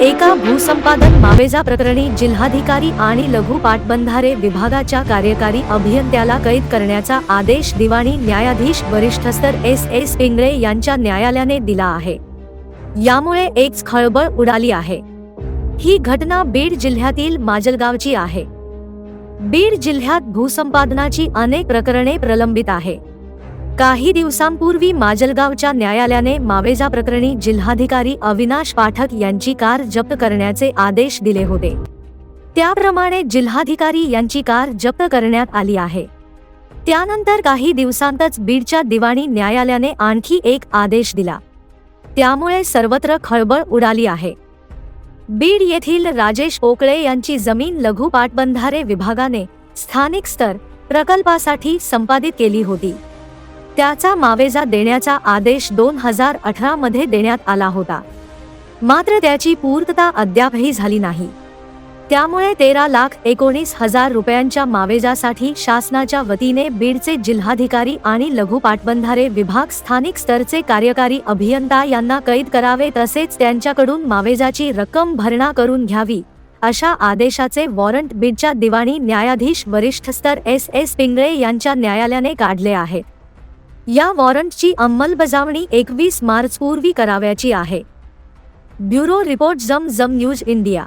एका भूसंपादन मावेजा प्रकरणी जिल्हाधिकारी आणि लघु पाटबंधारे विभागाच्या कार्यकारी अभियंत्याला कैद करण्याचा आदेश दिवाणी न्यायाधीश वरिष्ठस्तर एस एस पिंगळे यांच्या न्यायालयाने दिला आहे. यामुळे एक खळबळ उडाली आहे. ही घटना बीड जिल्ह्यातील माजलगावची आहे. बीड जिल्ह्यात भूसंपादनाची अनेक प्रकरणे प्रलंबित आहे. काही दिवसांपूर्वी माजलगावच्या न्यायालयाने मावेजा प्रकरणी जिल्हाधिकारी अविनाश पाठक यांची कार जप्त करण्याचे आदेश दिले होते. त्याप्रमाणे जिल्हाधिकारी यांची कार जप्त करण्यात आली आहे. त्यानंतर काही दिवसांतच बीडच्या दिवाणी न्यायालयाने आणखी एक आदेश दिला. त्यामुळे सर्वत्र खळबळ उडाली आहे. बीड येथील राजेश पोकळे यांची जमीन लघु पाटबंधारे विभागाने स्थानिक स्तर प्रकल्पासाठी संपादित केली होती. त्याचा मावेजा देण्याचा आदेश दोन हजार अठरा मध्ये देण्यात आला होता. मात्र त्याची पूर्तता अद्यापही झाली नाही. त्यामुळे तेरा लाख एकोणीस हजार रुपयांच्या मावेजासाठी शासनाच्या वतीने बीडचे जिल्हाधिकारी आणि लघु पाटबंधारे विभाग स्थानिक स्तरचे कार्यकारी अभियंता यांना कैद करावे तसेच त्यांच्याकडून मावेजाची रक्कम भरणा करून घ्यावी अशा आदेशाचे वॉरंट बीडच्या दिवाणी न्यायाधीश वरिष्ठ स्तर एस एस पिंगळे यांच्या न्यायालयाने काढले आहे या वॉरंटची अंमलबजावणी एकवीस मार्च पूर्वी करावयाची आहे. ब्युरो रिपोर्ट जम जम न्यूज इंडिया.